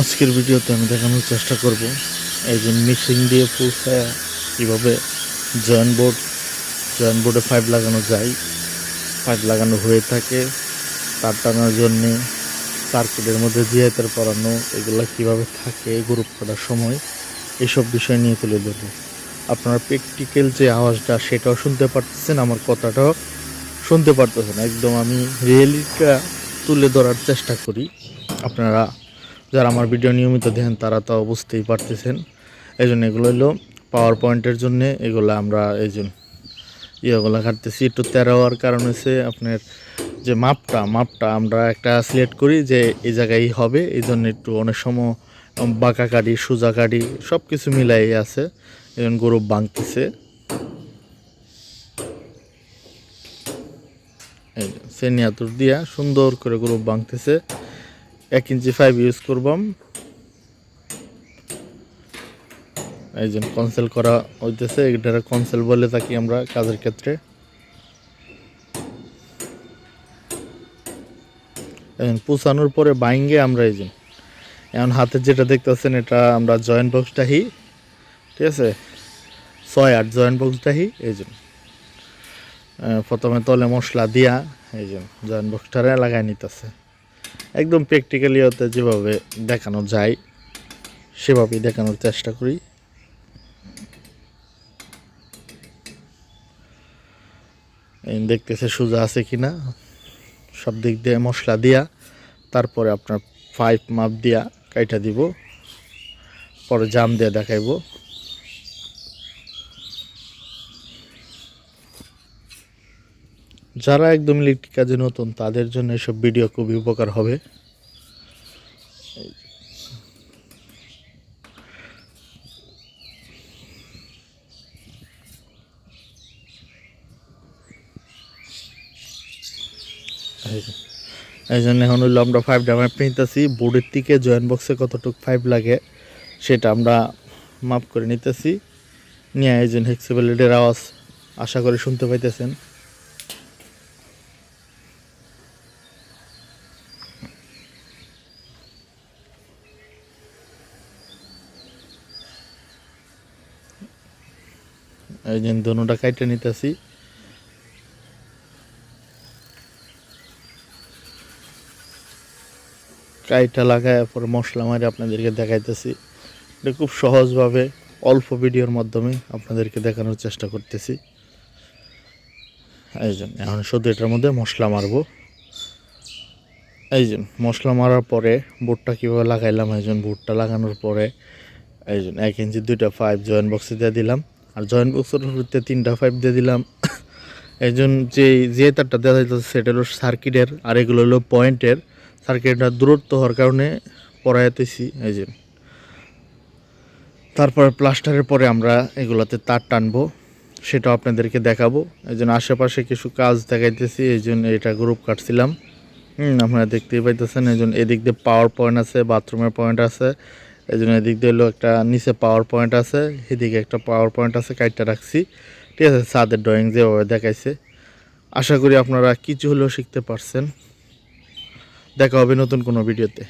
আজকের ভিডিওতে আমি দেখানোর চেষ্টা করব যে মিক্সিং দিয়ে ফুলসায় কীভাবে জয়েন্ট বোর্ড জয়েন্ট বোর্ডে পাইপ লাগানো যায়। পাইপ লাগানো হয়ে থাকে, তার টানার জন্যে সার্কিটের মধ্যে জিআইতার পরানো, এগুলো কীভাবে থাকে গ্রুপ করার সময়, এসব বিষয় নিয়ে তুলে ধরবো। আপনার প্র্যাকটিক্যাল যে আওয়াজটা, সেটাও শুনতে পারতেছেন, আমার কথাটাও শুনতে পারতেছেন। একদম আমি রিয়েলিটিটা তুলে ধরার চেষ্টা করি। আপনারা যারা আমার ভিডিও নিয়মিত দেখেন, তারা তো বুঝতেই পারতেছেন। এই জন্য এগুলো হলো পাওয়ার পয়েন্টের জন্যে এগুলো আমরা এই জন্য ইয়েগুলো কাটতেছি। একটু তেরো হওয়ার কারণ হচ্ছে আপনার যে মাপটা মাপটা আমরা একটা সিলেক্ট করি যে এই জায়গায় হবে। এই জন্য একটু অনেক সময় বাঁকা কাটি সোজা কাটি সব কিছু মিলাই আছে। জন্য গরু যে সেনিয়াতুর দিয়া সুন্দর করে গরু বাঁধতেছে এক ইঞ্চি ফাইভ ইউজ করবাম। এই যে কনসেল করা হইতেছে, এটার কনসেল বলে থাকি আমরা কাজের ক্ষেত্রে। এখন পুষানোর পরে বাইঙ্গে আমরা এই যে, এখন হাতে যেটা দেখতেছেন এটা আমরা জয়েন্ট বক্সটাহি ঠিক আছে? ছয় আট জয়েন্ট বক্সটাহি এই যে। প্রথমে তলে মশলা দিয়া এই যে জয়েন্ট বক্সটারে লাগাই নিতেছে। একদম প্র্যাকটিক্যালি হতে যেভাবে দেখানো যায়, সেভাবেই দেখানোর চেষ্টা করি। দেখতেছে সোজা আছে কিনা, সব দিক দিয়ে মশলা দিয়া, তারপরে আপনার পাইপ মাপ দিয়া কাইটা দিব, পরে জাম দিয়ে দেখাইব। যারা একদম ইলেকট্রিক কাজে নতুন, তাদের জন্য এসব ভিডিও খুবই উপকার হবে। এই জন্য এখন হইল আমরা ফাইভ ডামার নিতেছি। বোর্ডের থেকে জয়েন্ট বক্সে কতটুকু ফাইভ লাগে, সেটা আমরা মাপ করে নিতেছি। নিয়ে এই জন্য হেক্সিবিলিটির আওয়াজ, আশা করি শুনতে পাইতেছেন। এই দোনোটা কাইটে নিতেছি। কাইটা লাগায় পরে মশলা মারি আপনাদেরকে দেখাইতেছি। এটা খুব সহজভাবে অল্প ভিডিওর মাধ্যমে আপনাদেরকে দেখানোর চেষ্টা করতেছি। এই জন্য এখন শুধু এটার মধ্যে মশলা মারবো। এই জন্য মশলা মারার পরে বুটটা কীভাবে লাগাইলাম, এই জন্য বুটটা লাগানোর পরে, এই জন্য এক ইঞ্চি দুইটা পাইপ জয়েন্ট বক্সে দিয়ে দিলাম। আর জয়েন্ট বক্সের উপরে তিনটা পাইপ দিয়ে দিলাম। এই জন্য যে যে তারটা দেওয়া যাইতেছে সেটা হলো সার্কিটের আর এগুলো হলো পয়েন্টের সার্কিটটা দূরত্ব হওয়ার কারণে পড়াইতেছি এই যে। তারপর প্লাস্টারের পরে আমরা এগুলাতে তার টানবো, সেটাও আপনাদেরকে দেখাবো। এই জন্য আশেপাশে কিছু কাজ দেখাইতেছি, এই জন্য এটা গ্রুপ কাটছিলাম। হুম, আপনারা দেখতেই পাইতেছেন, এই জন্য এদিক দিয়ে পাওয়ার পয়েন্ট আছে বাথরুমের পয়েন্ট আছে। এই জন্য এদিক দিয়ে হলো একটা নিচে পাওয়ার পয়েন্ট আছে, এদিকে একটা পাওয়ার পয়েন্ট আছে, কাইটটা রাখছি। ঠিক আছে, ছাদের ড্রয়িং যেভাবে দেখাইছে। আশা করি আপনারা কিছু হলেও শিখতে পারছেন। দেখা হবে নতুন কোনো ভিডিওতে।